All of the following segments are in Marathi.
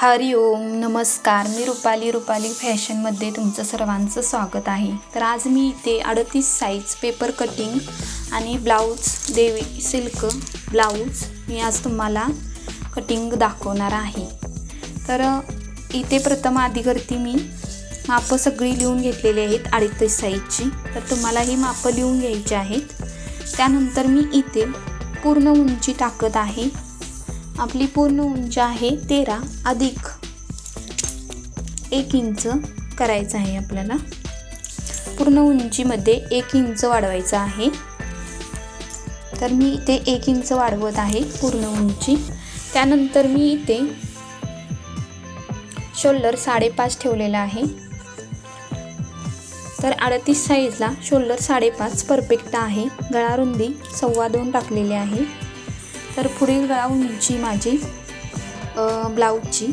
हरि ओम नमस्कार. मी रुपाली रुपाली फॅशनमध्ये तुमचं सर्वांचं स्वागत आहे. तर आज मी इथे अडतीस साईज पेपर कटिंग आणि ब्लाऊज देवी सिल्क ब्लाऊज मी आज तुम्हाला कटिंग दाखवणार आहे. तर इथे प्रथम आधी करते मी मापं सगळी लिहून घेतलेली आहेत अडतीस साईजची तर तुम्हाला ही मापं लिहून घ्यायची आहेत. त्यानंतर मी इथे पूर्ण उंची टाकत आहे. आपली पूर्ण उंची आहे तेरा अधिक एक इंच करायचं आहे आपल्याला. पूर्ण उंचीमध्ये एक इंच वाढवायचं आहे. तर मी इथे एक इंच वाढवत आहे पूर्ण उंची. त्यानंतर मी इथे शोल्डर साडेपाच ठेवलेला आहे. तर अडतीस साईजला शोल्डर साडेपाच परफेक्ट आहे. गळा रुंदी सव्वा दोन टाकलेली आहे. तर पुढील राऊंडची उंची माझी ब्लाऊजची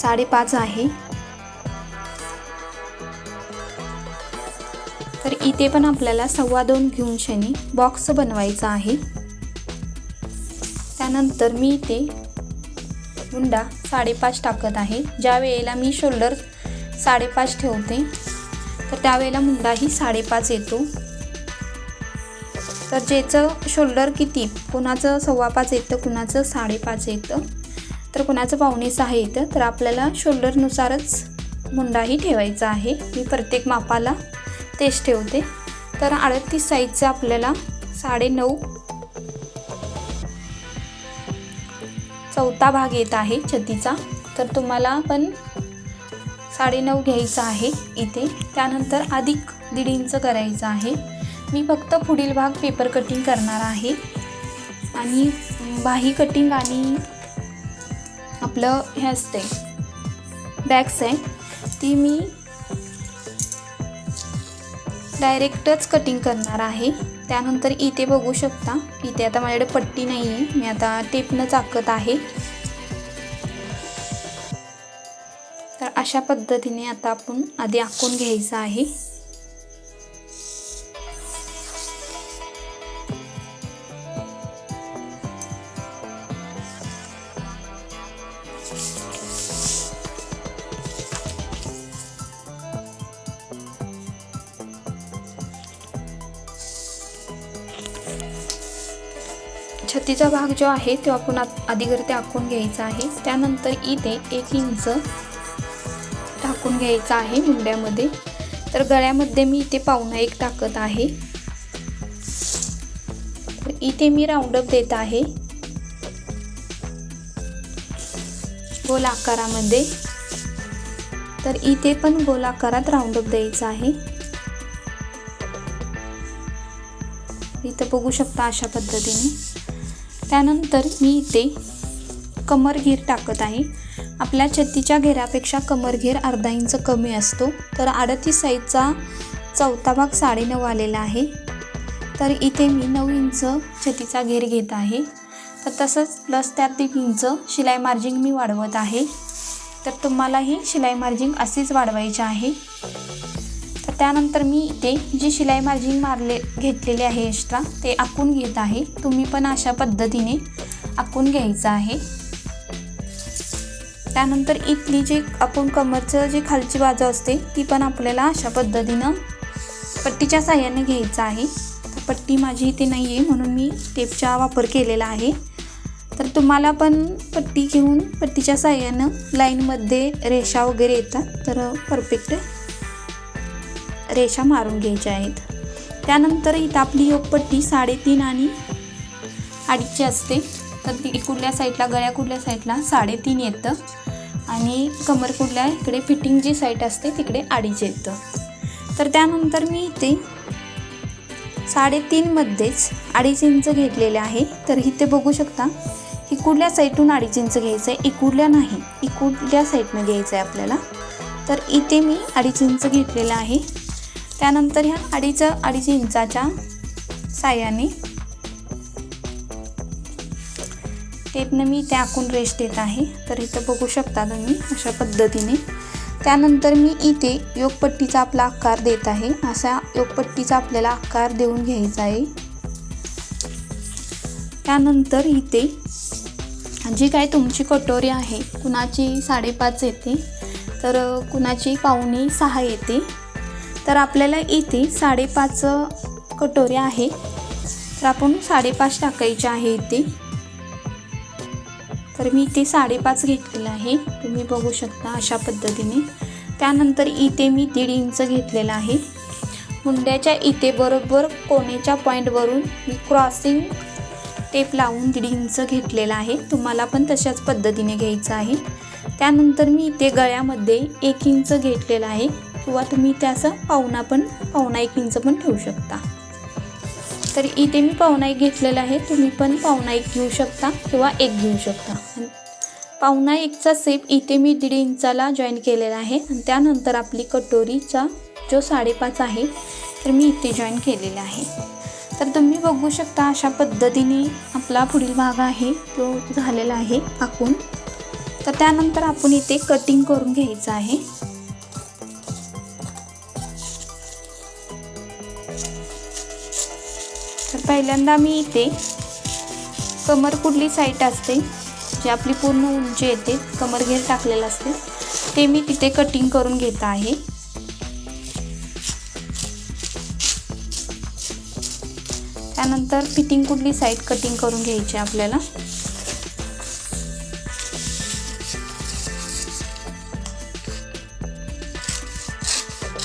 साडेपाच आहे. तर इथे पण आपल्याला सव्वा दोन घेऊन शनी बॉक्स बनवायचा आहे. त्यानंतर मी इथे हुंडा साडेपाच टाकत आहे. ज्या वेळेला मी शोल्डर साडेपाच ठेवते तर त्यावेळेला मुंडाही साडेपाच येतो. तर ज्याचं शोल्डर किती? कुणाचं सव्वा पाच येतं कुणाचं साडेपाच येतं तर कुणाचं पाहुणे सहा येतं तर आपल्याला शोल्डरनुसारच मुंडाही ठेवायचा आहे. मी प्रत्येक मापाला तेच ठेवते. तर अडतीस साईजचं आपल्याला साडेनऊ चौथा भाग येत आहे छतीचा. तर तुम्हाला पण साडेनऊ घ्यायचं आहे इथे. त्यानंतर अधिक दीड इंच करायचं आहे. मी फक्त पुढील भाग पेपर कटिंग करणार आहे. आणि बाही कटिंग आणि आपलं हे असते. बॅक साईड ती मी डायरेक्टच कटिंग करणार आहे. त्यानंतर इथे बघू शकता. इथे आता माझ्याकडे पट्टी नाही आहे. मी आता टेपनं चाकत आहे. तर अशा पद्धतीने आता आपण आधी आखून घ्यायचं आहे. छतीचा भाग जो आहे तो आपण आत- आखून घ्यायचा आहे. त्यानंतर इथे एक इंच टाकून घ्यायचा आहे मुंड्यामध्ये. तर गळ्यामध्ये मी इथे पावणा एक टाकत आहे. तर इथे मी राऊंडअप देत आहे. गोल आकारामध्ये. तर इथे पण गोल आकारात राऊंडअप द्यायचा आहे. इथं बघू शकता अशा पद्धतीने. त्यानंतर मी इथे कमर घेर टाकत आहे. आपल्या छत्तीच्या घेरापेक्षा कमर घेर अर्धा इंच कमी असतो. तर अडतीस साईजचा चौथा भाग साडेनऊ आलेला आहे. तर इथे मी नऊ इंच छतीचा घेर घेत आहे. तर तसंच प्लस त्यात तीन इंच शिलाई मार्जिंग मी वाढवत आहे. तर तुम्हालाही शिलाई मार्जिंग अशीच वाढवायची आहे. त्यानंतर मी इथे जी शिलाई मार्जिन मारले घेतलेले आहे एक्स्ट्रा ते आखून घेत आहे. तुम्ही पण अशा पद्धतीने आखून घ्यायचं आहे. त्यानंतर इथली जे आपण कमरचं जे खालची बाजू असते ती पण आपल्याला अशा पद्धतीनं पट्टीच्या साह्याने घ्यायचं आहे. तर पट्टी माझी इथे नाही आहे म्हणून मी टेपचा वापर केलेला आहे. तर तुम्हाला पण पट्टी घेऊन पट्टीच्या साह्यानं लाईनमध्ये रेषा वगैरे येतात तर परफेक्ट रेषा मारून घ्यायच्या आहेत. त्यानंतर इथं आपली योगपट्टी साडेतीन आणि अडीचची असते. तर ती कुठल्या साईडला? गळ्या कुठल्या साईडला? साडेतीन येतं. आणि कमर कुठल्या? इकडे फिटिंग जी साईट असते तिकडे अडीच येतं. तर त्यानंतर मी इथे साडेतीनमध्येच अडीच इंच घेतलेले आहे. तर इथे बघू शकता इकडल्या साईडून अडीच इंच घ्यायचं आहे इकडल्या नाही. इकुडल्या साईडनं घ्यायचं आहे आपल्याला. तर इथे मी अडीच इंच घेतलेलं आहे. त्यानंतर ह्या अडीच अडीच इंचाच्या साह्याने टेपनं मी इथे आखून रेस्ट देत आहे. तर इथं बघू शकता तुम्ही अशा पद्धतीने. त्यानंतर मी इथे योगपट्टीचा आपला आकार देत आहे. असा योगपट्टीचा आपल्याला आकार देऊन घ्यायचा आहे. त्यानंतर इथे जी काय तुमची कटोरी आहे कुणाची साडेपाच येते तर कुणाची पाहुणे सहा येते तर आपल्याला इथे साडेपाच कटोऱ्या आहे तर आपण साडेपाच टाकायचे आहे इथे. तर मी इथे साडेपाच घेतलेलं आहे. तुम्ही बघू शकता अशा पद्धतीने. त्यानंतर इथे मी दीड इंच घेतलेलं आहे. मुंड्याच्या इथे बरोबर कोणेच्या पॉईंटवरून मी क्रॉसिंग टेप लावून दीड इंच घेतलेला आहे. तुम्हाला पण तशाच पद्धतीने घ्यायचं आहे. त्यानंतर मी इथे गळ्यामध्ये एक इंच घेतलेलं आहे. किंवा तुम्ही त्याचं पाहुणा पण पाहुणा एक इंच पण ठेवू शकता. तर इथे मी पाहुणा एक घेतलेला आहे. तुम्ही पण पाहुणा एक घेऊ शकता किंवा एक घेऊ शकता. पाहुणा एकचा सेप इथे मी दीड इंचाला जॉईन केलेला आहे. आणि त्यानंतर आपली कटोरीचा जो साडेपाच आहे तर मी इथे जॉईन केलेला आहे. तर तुम्ही बघू शकता अशा पद्धतीने आपला पुढील भाग आहे. तो झालेला आहे आकून तर त्यानंतर आपण इथे कटिंग करून घ्यायचं आहे. पहिल्यांदा मी इथे कमर कुठली साईट असते जी आपली पूर्ण उंची येते कमर घेर टाकलेलं असते ते मी तिथे कटिंग करून घेत आहे. त्यानंतर फिटिंग कुठली साईड कटिंग करून घ्यायची आपल्याला?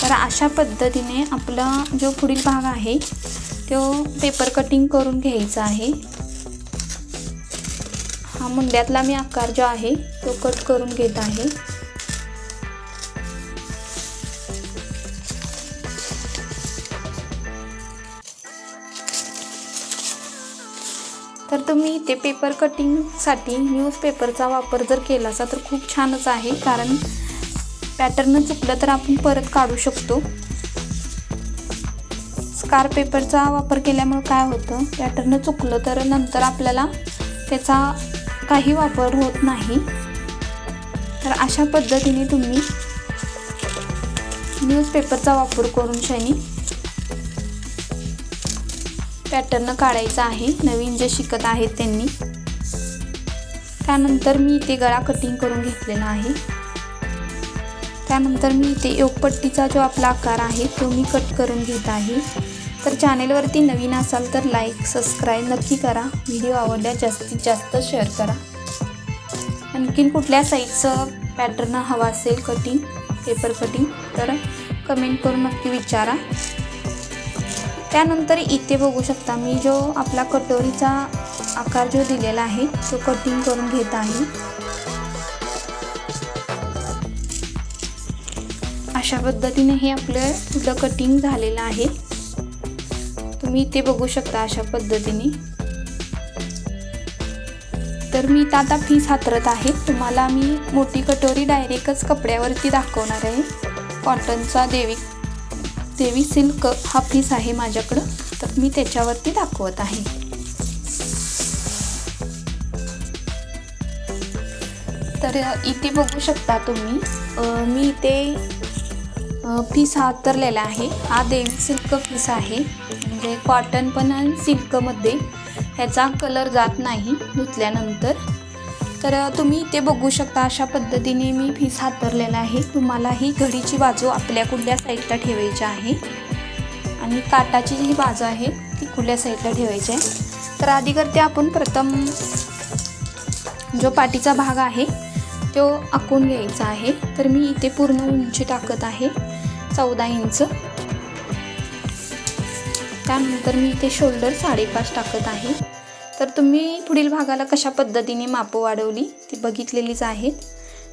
तर अशा पद्धतीने आपला जो पुढील भाग आहे तो पेपर कटिंग करून घ्यायचा आहे. हा मुंड्यातला मी आकार जो आहे तो कट करून घेत आहे. तर तुम्ही ते पेपर कटिंगसाठी न्यूजपेपरचा वापर जर केला असा तर खूप छानच आहे. कारण पॅटर्न चुकलं तर आपण परत काढू शकतो. स्कार पेपरचा वापर केल्यामुळे काय होतं? पॅटर्न चुकलं तर नंतर आपल्याला त्याचा काही वापर होत नाही. तर अशा पद्धतीने तुम्ही न्यूजपेपरचा वापर करून शनी पॅटर्न काढायचा आहे. नवीन जे शिकत आहेत त्यांनी. त्यानंतर मी इथे गळा कटिंग करून घेतलेला आहे. त्यानंतर मी इथे योगपट्टीचा जो आपला आकार आहे तो मी कट करून घेत आहे. तर चॅनेलवरती नवीन असाल तर लाईक सबस्क्राईब नक्की करा. व्हिडिओ आवडल्या जास्तीत जास्त शेअर करा. आणखीन कुठल्या साईजचं पॅटर्न हवा असेल कटिंग पेपर कटिंग तर कमेंट करून नक्की विचारा. त्यानंतर इथे बघू शकता मी जो आपला कटोरीचा आकार जो दिलेला आहे तो कटिंग करून घेत आहे. अशा पद्धतीने हे आपलं पुढं कटिंग झालेलं आहे. तुम्ही इथे बघू शकता अशा पद्धतीने. तर मी इथं आता फीस हातरत आहे. तुम्हाला मी मोठी कटोरी डायरेक्टच कपड्यावरती दाखवणार आहे. कॉटनचा देवी देवी सिल्क हा पीस आहे माझ्याकडं. तर मी त्याच्यावरती दाखवत आहे. तर इथे बघू शकता तुम्ही मी इथे पीस हातरलेला आहे. हा देवी सिल्क पीस आहे. म्हणजे कॉटन पण आणि सिल्कमध्ये ह्याचा कलर जात नाही धुतल्यानंतर. तर तुम्ही इथे बघू शकता अशा पद्धतीने मी फीस हातरलेला आहे. तुम्हाला ही घडीची बाजू आपल्या कुठल्या साईडला ठेवायची आहे. आणि काटाची जी बाजू आहे ती कुठल्या साईडला ठेवायची आहे. तर आधी करते आपण प्रथम जो पाठीचा भाग आहे तो आखून घ्यायचा आहे. तर मी इथे पूर्ण उंची टाकत आहे चौदा इंच. त्यानंतर मी इथे शोल्डर साडेपाच टाकत आहे. तर तुम्ही पुढील भागाला कशा पद्धतीने मापं वाढवली ती बघितलेलीच आहेत.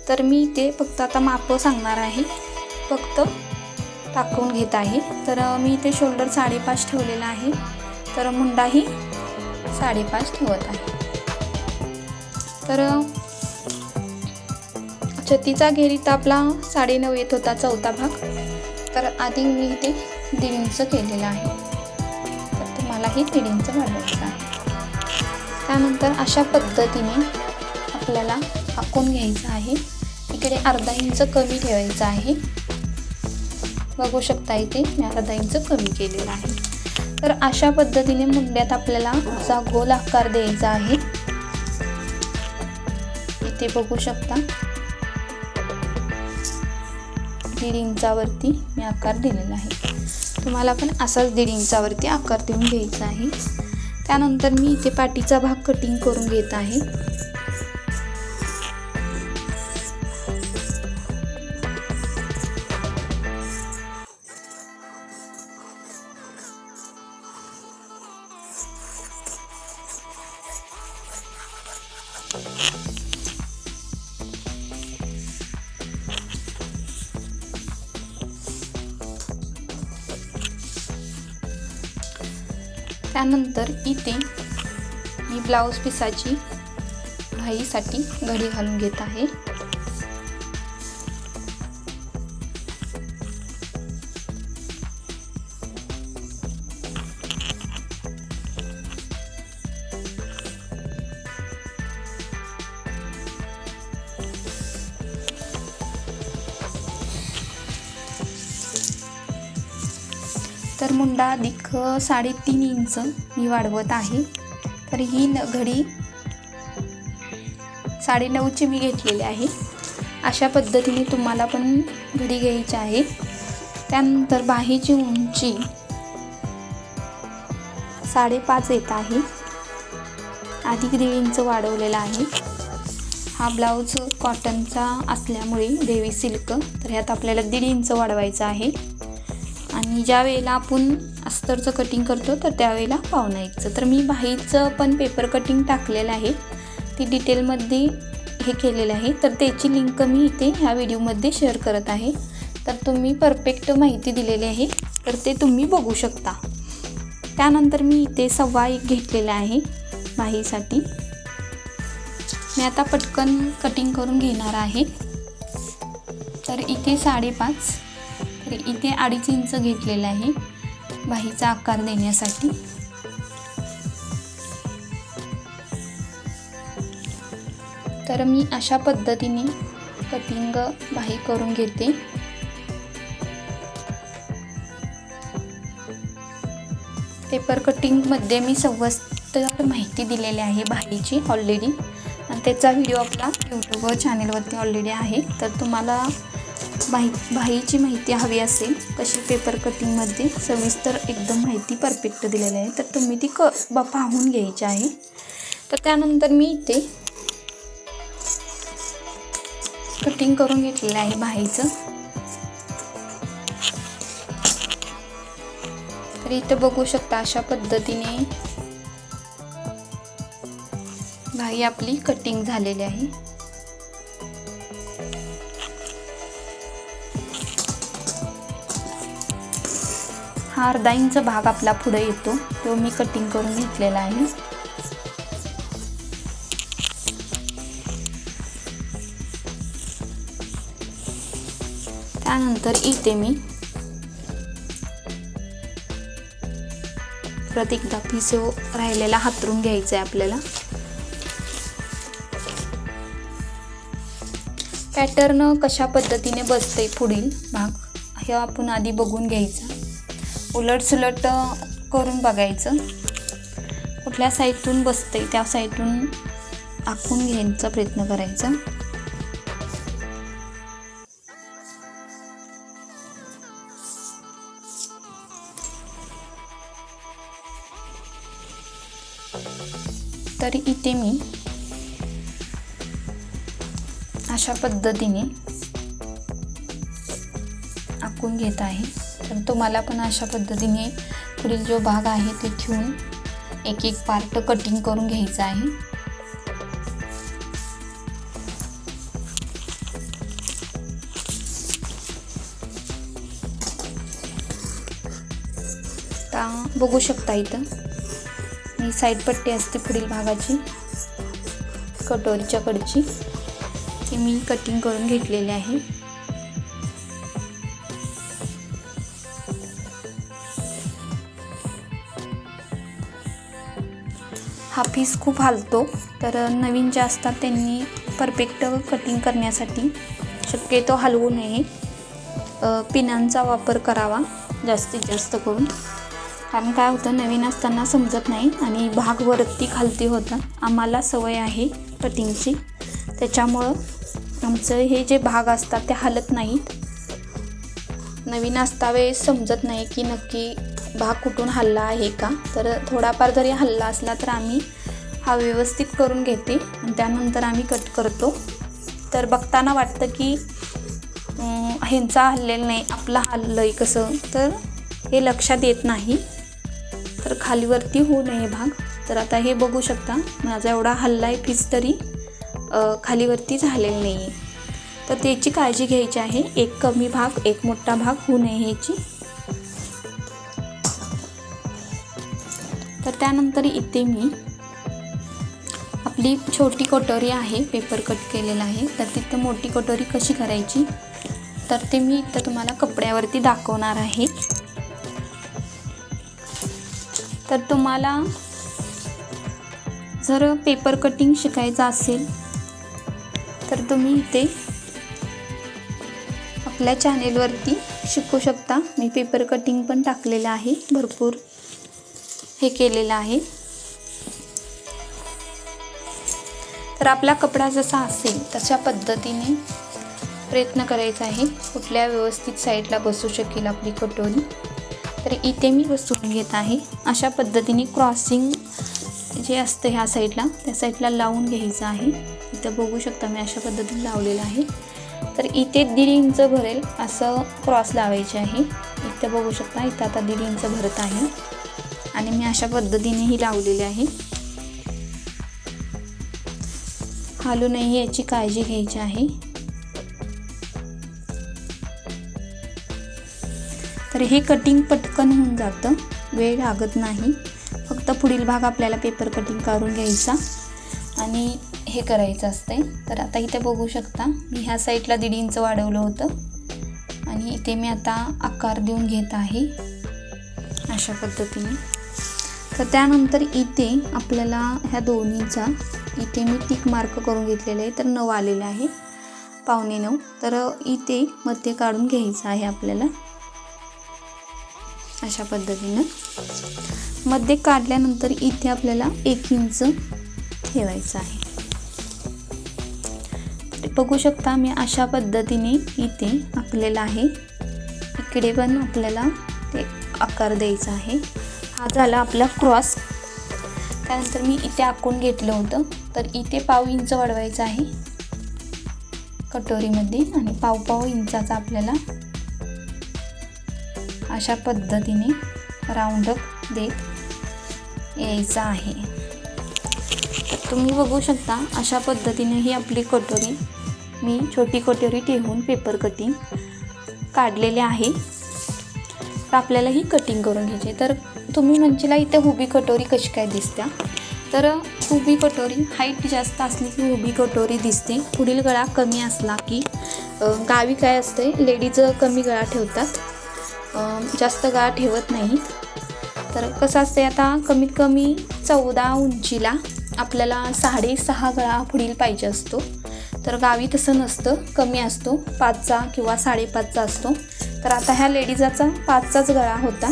तर मी इथे फक्त आता मापं सांगणार आहे. फक्त टाकून घेत आहे. तर मी इथे शोल्डर साडेपाच ठेवलेला आहे. तर मुंडाही साडेपाच ठेवत आहे. तर छतीचा घेर इथं आपला साडेनऊ येत होता चौथा भाग. तर आधी मी इथे दीड इंच केलेला आहे. कोणालाही किडींचं वाढवायचं आहे. त्यानंतर अशा पद्धतीने आपल्याला आखून घ्यायचं आहे. इकडे अर्धा इंच कमी ठेवायचं आहे. बघू शकता इथे मी अर्धा इंच कमी केलेलं आहे. तर अशा पद्धतीने मुंड्यात आपल्याला असा गोल आकार द्यायचा आहे. इथे बघू शकता. दीड इंचावरती मी आकार दिलेला आहे. तुम्हाला पण असाच दीड इंचावरती आकार देऊन घ्यायचा आहे. त्यानंतर मी इथे पाठीचा भाग कटिंग करून घेत आहे. त्यानंतर इथे मी ब्लाऊज पिसाची भाईसाठी घडी घालून घेत आहे. तर अधिक साडेतीन इंच मी वाढवत आहे. तर ही न घडी साडेनऊची मी घेतलेली आहे. अशा पद्धतीने तुम्हाला पण घडी घ्यायची आहे. त्यानंतर बाहीची उंची साडेपाच येत आहे. अधिक दीड इंच वाढवलेला आहे. हा ब्लाऊज कॉटनचा असल्यामुळे देवी सिल्क तर ह्यात आपल्याला दीड इंच वाढवायचं आहे. आणि ज्या वेळेला आपण अस्तरचं कटिंग करतो तर त्यावेळेला पावणं एकचं. तर मी बाहीचं पण पेपर कटिंग टाकलेलं आहे. ती डिटेलमध्ये हे केलेलं आहे. तर त्याची लिंक मी इथे ह्या व्हिडिओमध्ये शेअर करत आहे. तर तुम्ही परफेक्ट माहिती दिलेली आहे. तर ते तुम्ही बघू शकता. त्यानंतर मी इथे सव्वा एक घेतलेला आहे बाहीसाठी. मी आता पटकन कटिंग करून घेणार आहे. तर इथे साडेपाच. तर इथे अडीच इंच घेतलेलं आहे बाहीचा आकार देण्यासाठी. तर मी अशा पद्धतीने कटिंग बाही करून घेते. पेपर कटिंगमध्ये मी सविस्तर माहिती दिलेली आहे बाहीची ऑलरेडी आणि त्याचा व्हिडिओ आपला यूट्यूब चॅनेलवरती ऑलरेडी आहे. तर तुम्हाला माहि बाहीची माहिती हवी असेल कशी पेपर कटिंगमध्ये सविस्तर एकदम माहिती परफेक्ट दिलेली आहे तर तुम्ही ती क ब पाहून घ्यायची आहे. तर त्यानंतर मी इथे कटिंग करून घेतलेलं आहे बाहीचं. तर इथं बघू शकता अशा पद्धतीने बाही आपली कटिंग झालेली आहे. हा अर्धा इंच भाग आपला पुढे येतो. तो मी कटिंग करून घेतलेला आहे. त्यानंतर इथे मी परत एकदा पिसो हो राहिलेला हातरून घ्यायचा आहे आपल्याला. पॅटर्न कशा पद्धतीने बसते पुढील भाग हे आपण आधी बघून घ्यायचा. उलट सुलट करून बघायचं. कुठल्या साईडतून बसते त्या साईडतून आखून घ्यायचा प्रयत्न करायचा. तरी इथे मी अशा पद्धतीने आखून घेत आहे. तर तुम्हाला पण अशा पद्धतीने पुढील जो भाग आहे ते ठेवून एक एक पार्ट कटिंग करून घ्यायचा आहे. आता बघू शकता इथं. मी साईड पट्टी असते पुढील भागाची. कटोरीच्या कडची. ती मी कटिंग करून घेतलेली आहे. हा पीस खूप हालतो. तर नवीन जे असतात त्यांनी परफेक्ट कटिंग करण्यासाठी शक्यतो हलवू नये. पिनांचा वापर करावा जास्तीत जास्त करून. कारण काय होतं नवीन असताना समजत नाही आणि भाग वरती खालती होता. आम्हाला सवय आहे कटिंगची त्याच्यामुळं आमचं हे जे भाग असतात ते हलत नाहीत. नवीन असता वेळेस समजत नाही की नक्की भाग कुठून हल्ला आहे का? तर थोडाफार जरी हल्ला असला तर आम्ही हा व्यवस्थित करून घेते आणि त्यानंतर आम्ही कट करतो. तर बघताना वाटतं की ह्यांचा हल्लेलं नाही आपला हल्लं आहे कसं? तर हे लक्षात येत नाही. तर खालीवरती होऊ नये भाग. तर आता हे बघू शकता माझा एवढा हल्ला आहे पीस तरी खालीवरती झालेला नाही आहे तर त्याची काळजी घ्यायची आहे. एक कमी भाग एक मोठा भाग होऊ नये ह्याची. तर त्यानंतर इथे मी आपली छोटी कटोरी आहे पेपर कट केलेला आहे. तर तिथं मोठी कटोरी कशी करायची? तर ते मी इथं तुम्हाला कपड्यावरती दाखवणार आहे. तर तुम्हाला जर पेपर कटिंग शिकायचं असेल तर तुम्ही इथे आपल्या चॅनेलवरती शिकू शकता. मी पेपर कटिंग पण टाकलेलं आहे भरपूर. हे केलेलं आहे. तर आपला कपडा जसा असेल तशा पद्धतीने प्रयत्न करायचा आहे. कुठल्या व्यवस्थित साईडला बसू शकेल आपली कटोरी. तर इथे मी बसून घेत आहे. अशा पद्धतीने क्रॉसिंग जे असतं ह्या साईडला त्या साईडला लावून घ्यायचं आहे. इथं बघू शकता मी अशा पद्धतीने लावलेलं आहे. तर इथे दीड इंच भरेल असं क्रॉस लावायचे आहे. इथं बघू शकता इथं आता दीड इंच भरत आहे. आणि मी अशा पद्धतीनेही लावलेले आहे. हालू नाही याची काळजी घ्यायची आहे. तर हे कटिंग पटकन होऊन जातं. वेळ लागत नाही. फक्त पुढील भाग आपल्याला पेपर कटिंग करून घ्यायचा आणि हे करायचं असतंय. तर आता इथे बघू शकता मी ह्या साईडला दीड इंच वाढवलं होतं. आणि इथे मी आता आकार देऊन घेत आहे. अशा पद्धतीने. तर त्यानंतर इथे आपल्याला ह्या दोन्हीचा इथे मी टिक मार्क करून घेतलेला आहे तर नऊ आलेले आहे. पावणे नऊ. तर इथे मध्ये काढून घ्यायचं आहे आपल्याला. अशा पद्धतीनं. मध्ये काढल्यानंतर इथे आपल्याला एक इंच ठेवायचं आहे. बघू शकता मी अशा पद्धतीने इथे आखलेलं आहे. इकडे पण आपल्याला ते आकार द्यायचा आहे. हा झाला आपला क्रॉस. त्यानंतर मी इथे आखून घेतलं होतं. तर इथे पाव इंच वाढवायचं आहे. कटोरीमध्ये आणि पाव पाव इंचाचा आपल्याला अशा पद्धतीने राऊंडअप देत यायचं आहे. तर तुम्ही बघू शकता अशा पद्धतीने ही आपली कटोरी मी छोटी कटोरी ठेवून पेपर कटिंग काढलेले आहे. तर आपल्याला ही कटिंग करून घ्यायची तर तुम्ही म्हणशीला इथे उभी कटोरी कशी काय दिसत्या? तर उभी कटोरी हाईट जास्त असली की उभी कटोरी दिसते. पुढील गळा कमी असला की गावी काय असते? लेडीज कमी गळा ठेवतात. जास्त गळा ठेवत नाही. तर कसं असते आता? कमीत कमी चौदा उंचीला आपल्याला साडेसहा गळा पुढील पाहिजे असतो. तर गावी तसं नसतं. कमी असतो. पाचचा किंवा साडेपाचचा असतो. तर आता ह्या लेडीजाचा पाचचाच गळा होता.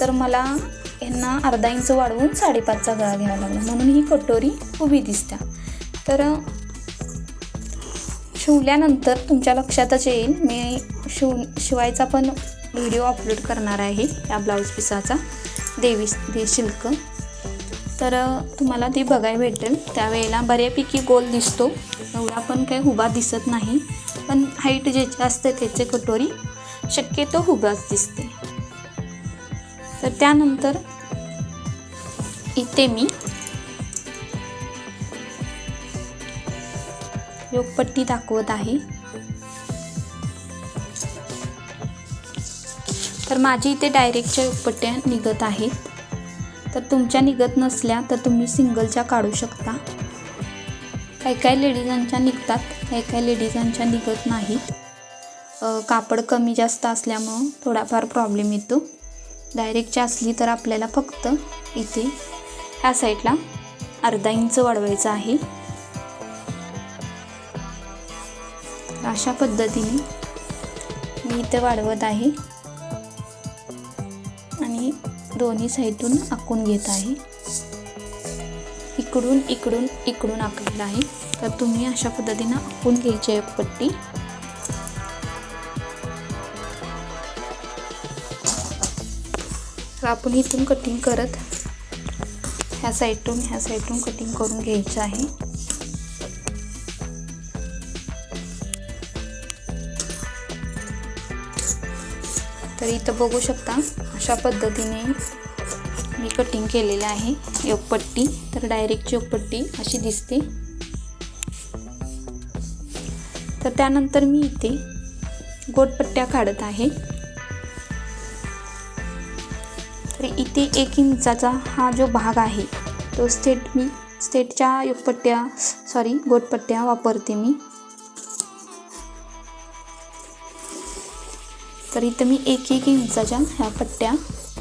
तर मला यांना अर्धा इंच वाढवून साडेपाचचा गळा घ्यावा लागला म्हणून ही कटोरी उभी दिसत्या. तर शिवल्यानंतर तुमच्या लक्षातच येईल मी शिव शिवायचा पण व्हिडिओ अपलोड करणार आहे या ब्लाऊज पिसाचा देवी दे शिल्क तर तुम्हाला ती बघायला भेटेल. त्यावेळेला बऱ्यापैकी गोल दिसतो. एवढा पण काही उभा दिसत नाही. पण हाईट ज्याची असते त्याचे कटोरी शक्यतो उभाच दिसते. तर त्यानंतर इथे मी योगपट्टी दाखवत आहे. तर माझी इथे डायरेक्टच्या योगपट्ट्या निघत आहेत. तर तुमच्या निघत नसल्या तर तुम्ही सिंगलच्या काढू शकता. काही काही लेडीजांच्या निघतात काही काही लेडीजांच्या निघत नाहीत. कापड कमी जास्त असल्यामुळं थोडाफार प्रॉब्लेम येतो. डायरेक्टची असली तर आपल्याला फक्त इथे ह्या साईडला अर्धा इंच वाढवायचं आहे. अशा पद्धतीने मी इथे वाढवत आहे. आणि दोन्ही साईडून आखून घेत आहे. इकडून इकडून इकडून आखलेलं आहे. तर तुम्ही अशा पद्धतीनं आखून घ्यायची आहे पट्टी. आपण इथून कटिंग करत ह्या साईडून ह्या साईडून कटिंग करून घ्यायचं आहे. तर इथं बघू शकता अशा पद्धतीने मी कटिंग केलेलं आहे. योगपट्टी तर डायरेक्ट योगपट्टी अशी दिसते. तर त्यानंतर मी इथे गोटपट्ट्या काढत आहे. तर इथे एक इंचाचा हा जो भाग आहे तो स्टेट मी स्टेटच्या योगपट्ट्या सॉरी गोटपट्ट्या वापरते मी. तर इथं मी एक एक इंचाच्या ह्या पट्ट्या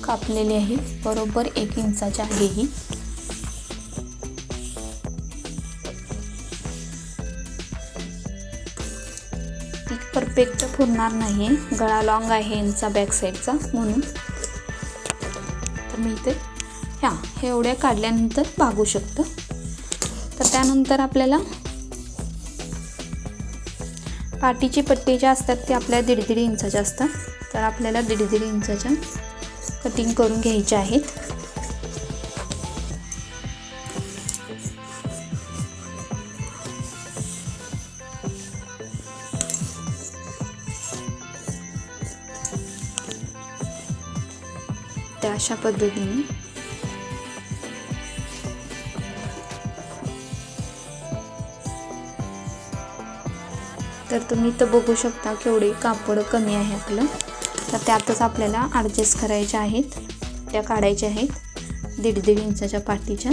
कापलेल्या आहेत बरोबर एक इंचाच्या आहे ही. परफेक्ट पुरणार नाही आहे गळा लॉंग आहे यांचा बॅक साईडचा म्हणून. मिळते. ह्या हे एवढ्या काढल्यानंतर भागू शकतं. तर त्यानंतर आपल्याला पाठीची पट्टी ज्या असतात ते आपल्या दीड दीड इंचाच्या असतात. तर आपल्याला दीड दीड इंचाच्या कटिंग करून घ्यायच्या आहेत. अशा पद्धतीने. तर तुम्ही इथं बघू शकता केवढे कापड कमी आहे आपलं. तर त्यातच आपल्याला ॲडजस्ट करायच्या आहेत. त्या काढायच्या आहेत. दीड दीड इंचाच्या पाठीच्या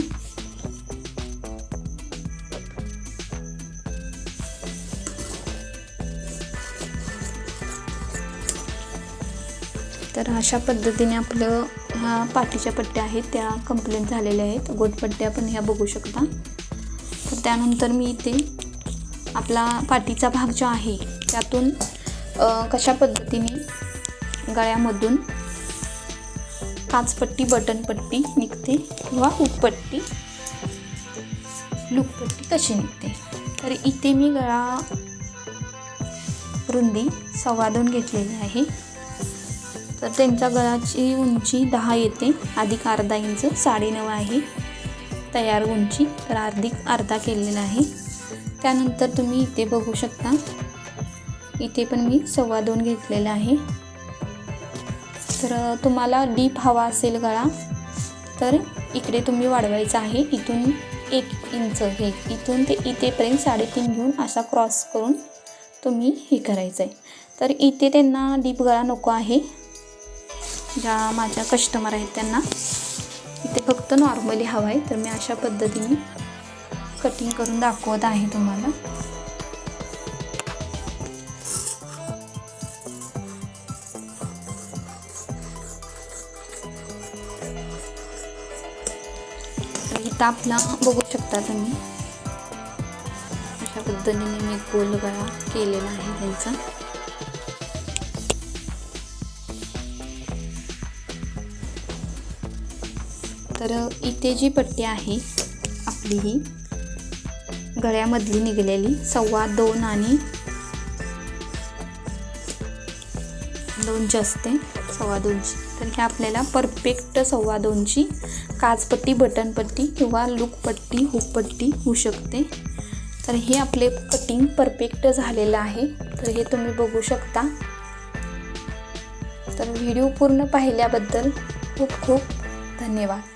तर अशा पद्धतीने आपलं ह्या पाठीच्या पट्ट्या आहेत त्या कंप्लीट झालेल्या आहेत. गोटपट्ट्या पण ह्या बघू शकता. तर त्यानंतर मी इथे आपला पाठीचा भाग जो आहे त्यातून कशा पद्धतीने गळ्यामधून काचपट्टी बटनपट्टी निघते किंवा हुकपट्टी लुकपट्टी कशी निघते. तर इथे मी गळा रुंदी सव्वा दोन घेतलेली आहे. तर त्यांच्या गळाची उंची दहा येते. अधिक अर्धा इंच साडेनऊ आहे. तयार उंची तर अर्धिक अर्धा केलेला आहे. त्यानंतर तुम्ही इथे बघू शकता. इथे पण मी सव्वा दोन घेतलेला आहे. तर तुम्हाला डीप हवा असेल गळा तर इकडे तुम्ही वाढवायचा आहे. इथून एक इंच हे इथून ते इथेपर्यंत साडेतीन घेऊन असा क्रॉस करून तुम्ही हे करायचं आहे तर इथे त्यांना डीप गळा नको आहे. ज्या माझ्या कस्टमर आहेत त्यांना. इथे फक्त नॉर्मली हवं आहे तर मी अशा पद्धतीने कटिंग करून दाखवत आहे तुम्हाला. इथं आपला बघू शकता तुम्ही. अशा पद्धतीने मी गोल गळा केलेला आहे त्यांचा तर इथे जी पट्टी आहे आपली ही गळ्यामधली निघालेली सव्वा दोन आणि दोनची असते सव्वा दोनची. तर हे आपल्याला परफेक्ट सव्वा दोनची काचपट्टी बटनपट्टी किंवा लुकपट्टी हुकपट्टी होऊ शकते. तर हे आपले कटिंग परफेक्ट झालेलं आहे. तर हे तुम्ही बघू शकता. तर व्हिडिओ पूर्ण पाहिल्याबद्दल खूप खूप धन्यवाद.